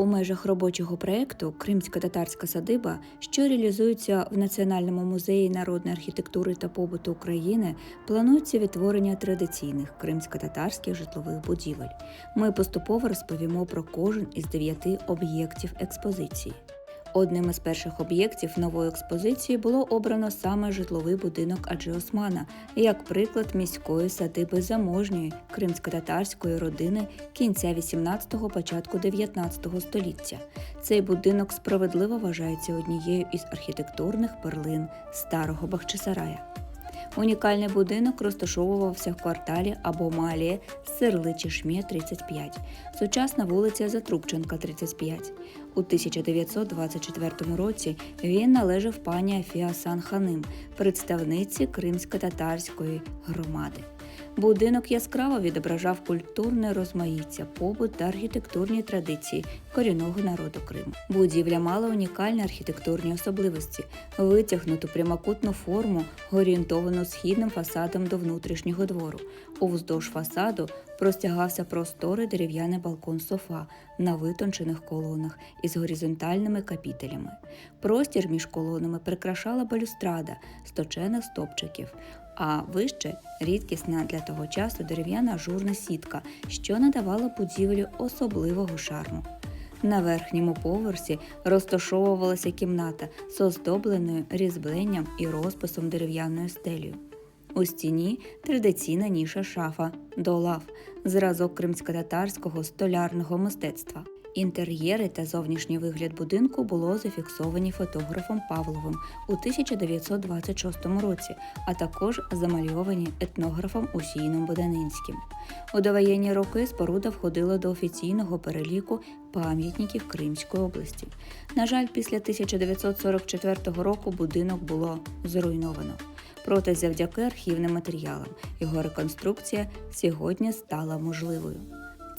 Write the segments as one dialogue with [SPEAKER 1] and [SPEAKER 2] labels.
[SPEAKER 1] У межах робочого проєкту Кримська татарська садиба, що реалізується в Національному музеї народної архітектури та побуту України, планується відтворення традиційних кримсько-татарських житлових будівель. Ми поступово розповімо про кожен із дев'яти об'єктів експозиції. Одним із перших об'єктів нової експозиції було обрано саме житловий будинок Аджи Османа як приклад міської садиби заможньої кримсько-татарської родини кінця 18-го, початку 19-го століття. Цей будинок справедливо вважається однією із архітектурних перлин старого Бахчисарая. Унікальний будинок розташовувався в кварталі або Малі Сирличі Шмє 35, сучасна вулиця Затрубченка 35. У 1924 році він належав пані Афіасан Ханим, представниці кримсько-татарської громади. Будинок яскраво відображав культурне розмаїття, побут та архітектурні традиції корінного народу Криму. Будівля мала унікальні архітектурні особливості, витягнуту прямокутну форму, орієнтовану східним фасадом до внутрішнього двору. Уздовж фасаду простягався просторий дерев'яний балкон софа на витончених колонах із горизонтальними капітелями. Простір між колонами прикрашала балюстрада з точених стопчиків, а вище рідкісна для того часу дерев'яна ажурна сітка, що надавала будівлі особливого шарму. На верхньому поверсі розташовувалася кімната з оздобленою різьбленням і розписом дерев'яною стелею. У стіні традиційна ніша шафа до лав, зразок кримсько-татарського столярного мистецтва. Інтер'єри та зовнішній вигляд будинку було зафіксовані фотографом Павловим у 1926 році, а також замальовані етнографом Усійном Боданинським. У довоєнні роки споруда входила до офіційного переліку пам'ятників Кримської області. На жаль, після 1944 року будинок було зруйновано. Проте завдяки архівним матеріалам його реконструкція сьогодні стала можливою.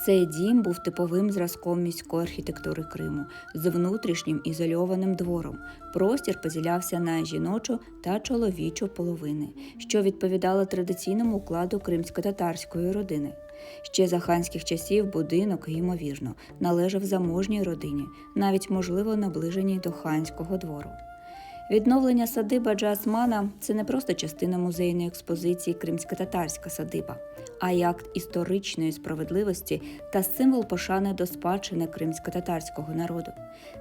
[SPEAKER 1] Цей дім був типовим зразком міської архітектури Криму з внутрішнім ізольованим двором. Простір поділявся на жіночу та чоловічу половини, що відповідало традиційному укладу кримсько-татарської родини. Ще за ханських часів будинок, ймовірно, належав заможній родині, навіть можливо наближеній до ханського двору. Відновлення садиба Джасмана це не просто частина музейної експозиції Кримсько-татарська садиба, а акт історичної справедливості та символ пошани до спадщини кримсько-татарського народу.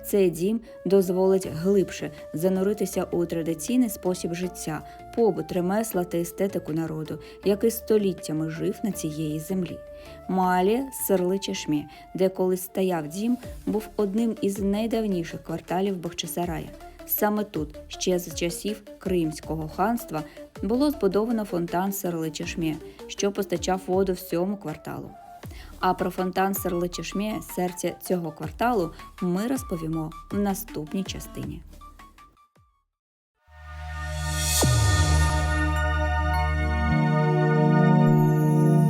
[SPEAKER 1] Цей дім дозволить глибше зануритися у традиційний спосіб життя, побут, ремесла та естетику народу, який століттями жив на цієї землі. Малі Сирличе Шмі, де колись стояв дім, був одним із найдавніших кварталів Бахчисарая. Саме тут, ще з часів Кримського ханства, було збудовано фонтан Серличешмє, що постачав воду всьому кварталу. А про фонтан Серличешмє, серця цього кварталу, ми розповімо в наступній частині.